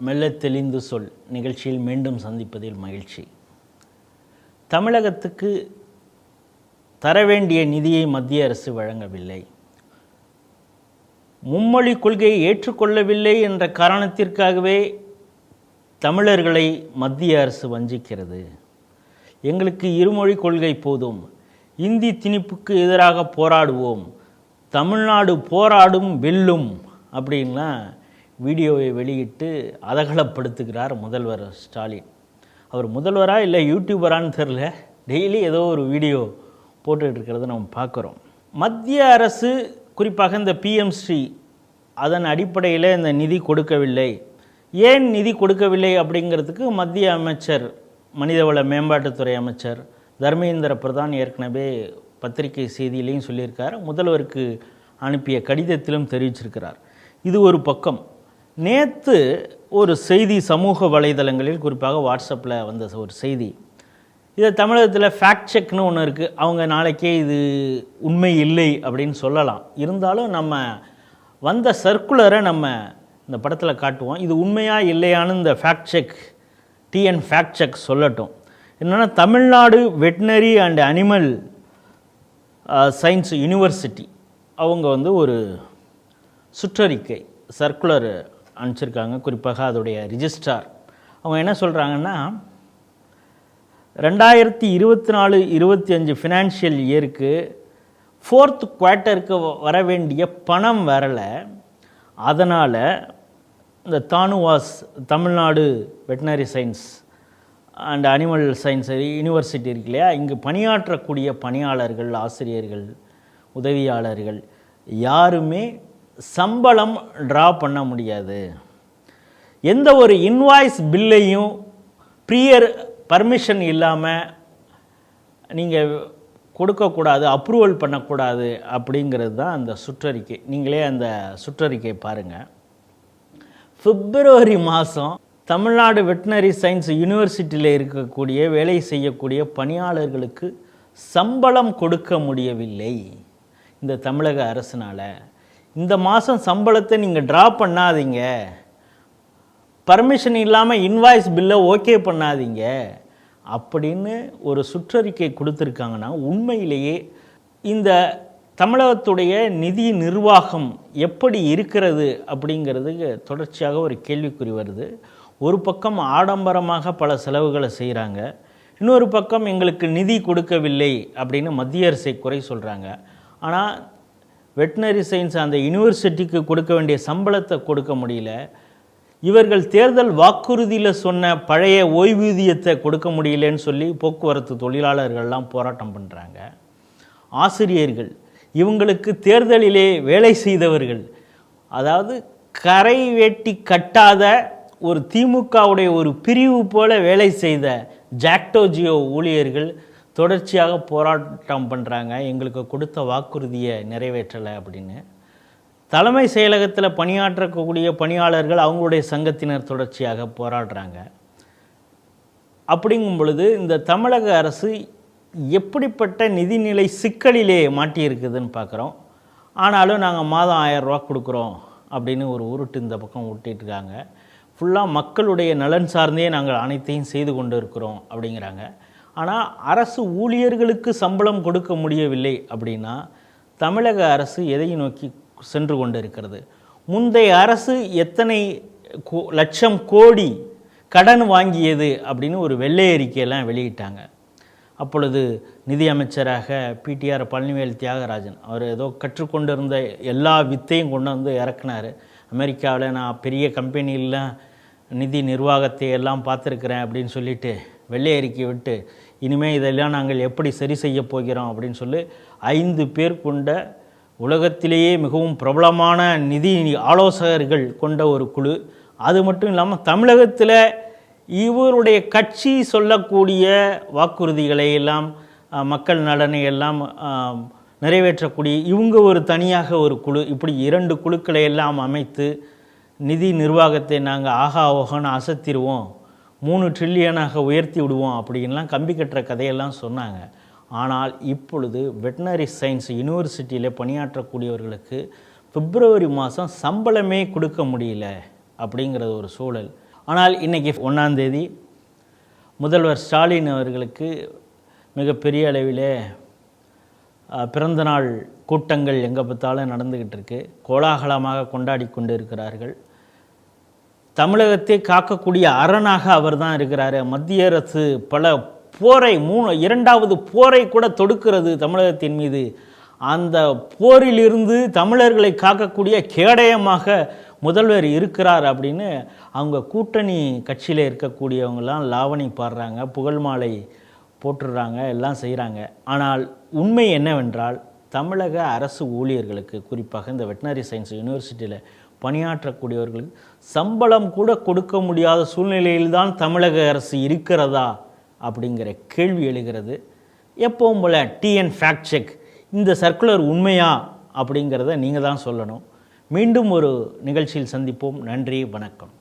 மெல்ல தெளிந்து சொல். நிகழ்ச்சியில் மீண்டும் சந்திப்பதில் மகிழ்ச்சி. தமிழகத்துக்கு தர வேண்டிய நிதியை மத்திய அரசு வழங்கவில்லை. மும்மொழி கொள்கையை ஏற்றுக்கொள்ளவில்லை என்ற காரணத்திற்காகவே தமிழர்களை மத்திய அரசு வஞ்சிக்கிறது. எங்களுக்கு இருமொழி கொள்கை போதும். இந்தி திணிப்புக்கு எதிராக போராடுவோம். தமிழ்நாடு போராடும் வெல்லும். அப்படின்லாம் வீடியோவை வெளியிட்டு அதகலப்படுத்துகிறார் முதல்வர் ஸ்டாலின். அவர் முதல்வரா இல்லை யூடியூபரான்னு தெரில டெய்லி ஏதோ ஒரு வீடியோ போட்டுக்கிட்டு இருக்கிறத நம்ம பார்க்குறோம். மத்திய அரசு குறிப்பாக இந்த பிஎம் ஸ்ரீ அதன் அடிப்படையில் இந்த நிதி கொடுக்கவில்லை. ஏன் நிதி கொடுக்கவில்லை அப்படிங்கிறதுக்கு மத்திய அமைச்சர் மனிதவள மேம்பாட்டுத்துறை அமைச்சர் தர்மேந்திர பிரதான் ஏற்கனவே பத்திரிகை செய்தியிலையும் சொல்லியிருக்கார். முதல்வருக்கு அனுப்பிய கடிதத்திலும் தெரிவிச்சிருக்கிறார். இது ஒரு பக்கம். நேற்று ஒரு செய்தி சமூக வலைதளங்களில் குறிப்பாக வாட்ஸ்அப்பில் வந்த ஒரு செய்தி. இதை தமிழகத்தில் ஃபேக்ட் செக்னு ஒன்று இருக்குது அவங்க நாளைக்கே இது உண்மை இல்லை அப்படின்னு சொல்லலாம். இருந்தாலும் நம்ம வந்த சர்க்குலரை நம்ம இந்த படத்தில் காட்டுவோம். இது உண்மையாக இல்லையான்னு இந்த fact check TN fact check சொல்லட்டும். என்னென்னா Tamil Nadu veterinary and animal science university அவங்க வந்து ஒரு சுற்றறிக்கை சர்க்குலர் அனுப்பிச்சிருக்காங்க. குறிப்பாக அதோடைய ரிஜிஸ்ட்ரார் அவங்க என்ன சொல்கிறாங்கன்னா ரெண்டாயிரத்தி இருபத்தி நாலு இருபத்தி அஞ்சு ஃபினான்ஷியல் இயருக்கு ஃபோர்த் குவார்ட்டருக்கு வர வேண்டிய பணம் வரலை. அதனால் இந்த TANUVAS Tamil Nadu veterinary science and animal science university இருக்கு இல்லையா? இங்கு பணியாற்றக்கூடிய பணியாளர்கள் ஆசிரியர்கள் உதவியாளர்கள் யாருமே சம்பளம் ட்ரா பண்ண முடியாது. எந்த ஒரு இன்வாய்ஸ் பில்லையும் ப்ரியர் பர்மிஷன் இல்லாமல் நீங்கள் கொடுக்கக்கூடாது அப்ரூவல் பண்ணக்கூடாது அப்படிங்கிறது தான் அந்த சுற்றறிக்கை. நீங்களே அந்த சுற்றறிக்கை பாருங்கள் பிப்ரவரி மாதம் தமிழ்நாடு வெட்டினரி சயின்ஸ் யூனிவர்சிட்டியில் இருக்கக்கூடிய வேலை செய்யக்கூடிய பணியாளர்களுக்கு சம்பளம் கொடுக்க முடியவில்லை. இந்த தமிழக அரசினால். இந்த மாதம் சம்பளத்தை நீங்கள் ட்ரா பண்ணாதீங்க. பர்மிஷன் இல்லாமல் இன்வாய்ஸ் பில்லை ஓகே பண்ணாதீங்க. அப்படின்னு ஒரு சுற்றறிக்கை கொடுத்துருக்காங்கன்னா உண்மையிலேயே இந்த தமிழகத்துடைய நிதி நிர்வாகம் எப்படி இருக்கிறது அப்படிங்கிறதுக்கு தொடர்ச்சியாக ஒரு கேள்விக்குறி வருது. ஒரு பக்கம் ஆடம்பரமாக பல செலவுகளை செய்கிறாங்க இன்னொரு பக்கம் எங்களுக்கு நிதி கொடுக்கவில்லை அப்படின்னு மத்திய அரசை குறை சொல்கிறாங்க ஆனால் வெட்டினரி சயின்ஸ் அந்த யூனிவர்சிட்டிக்கு கொடுக்க வேண்டிய சம்பளத்தை கொடுக்க முடியல. இவர்கள் தேர்தல் வாக்குறுதியில் சொன்ன பழைய ஓய்வூதியத்தை கொடுக்க முடியலன்னு சொல்லி போக்குவரத்து தொழிலாளர்கள்லாம் போராட்டம் பண்ணுறாங்க ஆசிரியர்கள் இவங்களுக்கு தேர்தலிலே வேலை செய்தவர்கள் அதாவது கரை வெட்டி கட்டாத ஒரு திமுகவுடைய ஒரு பிரிவு போல வேலை செய்த ஜாக்டோஜியோ ஊழியர்கள் தொடர்ச்சியாக போராட்டம் பண்ணுறாங்க எங்களுக்கு கொடுத்த வாக்குறுதியை நிறைவேற்றலை அப்படின்னு. தலைமை செயலகத்தில் பணியாற்றக்கூடிய பணியாளர்கள் அவங்களுடைய சங்கத்தினர் தொடர்ச்சியாக போராடுறாங்க. அப்படிங்கும் பொழுது இந்த தமிழக அரசு எப்படிப்பட்ட நிதிநிலை சிக்கலிலே மாட்டியிருக்குதுன்னு பார்க்குறோம். ஆனாலும் நாங்கள் மாதம் ஆயரூவா கொடுக்குறோம் அப்படின்னு ஒரு உருட்டு இந்த பக்கம் விட்டுட்டுருக்காங்க ஃபுல்லாக மக்களுடைய நலன் சார்ந்தே நாங்கள் அனைத்தையும் செய்து கொண்டு இருக்கிறோம் அப்படிங்கிறாங்க. ஆனால் அரசு ஊழியர்களுக்கு சம்பளம் கொடுக்க முடியவில்லை அப்படின்னா தமிழக அரசு எதை நோக்கி சென்று கொண்டு இருக்கிறது முந்தைய அரசு எத்தனை கோ- லட்சம் கோடி கடன் வாங்கியது அப்படின்னு ஒரு வெள்ளை அறிக்கையெல்லாம் வெளியிட்டாங்க. அப்பொழுது நிதி அமைச்சராக பிடிஆர் பழனிவேல் தியாகராஜன் அவர் ஏதோ கற்றுக்கொண்டிருந்த எல்லா வித்தையும் கொண்டு வந்து இறக்குனார். அமெரிக்காவில் நான் பெரிய கம்பெனிலாம் நிதி நிர்வாகத்தை எல்லாம் பார்த்துருக்குறேன் அப்படின்னு சொல்லிட்டு வெள்ளை அறிக்கை விட்டு இனிமேல் இதெல்லாம் நாங்கள் எப்படி சரி செய்ய போகிறோம் அப்படின்னு சொல்லி ஐந்து பேர் கொண்ட உலகத்திலேயே மிகவும் பிரபலமான நிதி ஆலோசகர்கள் கொண்ட ஒரு குழு. அது மட்டும் இல்லாமல் தமிழகத்தில் இவருடைய கட்சி சொல்லக்கூடிய வாக்குறுதிகளை எல்லாம் மக்கள் நலனை எல்லாம் நிறைவேற்றக்கூடிய இவங்க ஒரு தனியாக ஒரு குழு. இப்படி இரண்டு குழுக்களை எல்லாம் அமைத்து நிதி நிர்வாகத்தை நாங்கள் ஆகா ஓகன்னு அசத்திடுவோம் மூணு ட்ரில்லியனாக உயர்த்தி விடுவோம் அப்படின்லாம் கம்பி கட்டுற கதையெல்லாம் சொன்னாங்க. ஆனால் இப்பொழுது வெட்டினரி சயின்ஸ் யூனிவர்சிட்டியில் பணியாற்றக்கூடியவர்களுக்கு பிப்ரவரி மாதம் சம்பளமே கொடுக்க முடியல அப்படிங்கிறது ஒரு சூழல். ஆனால் இன்றைக்கி ஒன்றாந்தேதி முதல்வர் ஸ்டாலின் அவர்களுக்கு மிகப்பெரிய அளவிலே பிறந்தநாள் கூட்டங்கள் எங்கே பார்த்தாலும் நடந்துக்கிட்டு இருக்கு. கோலாகலமாக கொண்டாடி கொண்டு இருக்கிறார்கள் தமிழகத்தை காக்கக்கூடிய அரணாக அவர் தான் இருக்கிறாரு. மத்திய அரசு பல போரை மூணு இரண்டாவது போரை கூட தொடுக்கிறது தமிழகத்தின் மீது. அந்த போரிலிருந்து தமிழர்களை காக்கக்கூடிய கேடயமாக முதல்வர் இருக்கிறார் அப்படின்னு அவங்க கூட்டணி கட்சியில் இருக்கக்கூடியவங்கெல்லாம் லாவணி பாடுறாங்க புகழ் மாலை போட்டுடுறாங்க எல்லாம் செய்கிறாங்க ஆனால் உண்மை என்னவென்றால் தமிழக அரசு ஊழியர்களுக்கு குறிப்பாக இந்த வெட்டினரி சயின்ஸ் யூனிவர்சிட்டியில் பணியாற்றக்கூடியவர்களுக்கு சம்பளம் கூட கொடுக்க முடியாத சூழ்நிலையில்தான் தமிழக அரசு இருக்கிறதா அப்படிங்கிற கேள்வி எழுகிறது. எப்பவும் போல் டிஎன் ஃபேக்ட் செக் இந்த சர்க்குலர் உண்மையா அப்படிங்கிறத நீங்கள் தான் சொல்லணும். மீண்டும் ஒரு நிகழ்ச்சியில் சந்திப்போம். நன்றி வணக்கம்.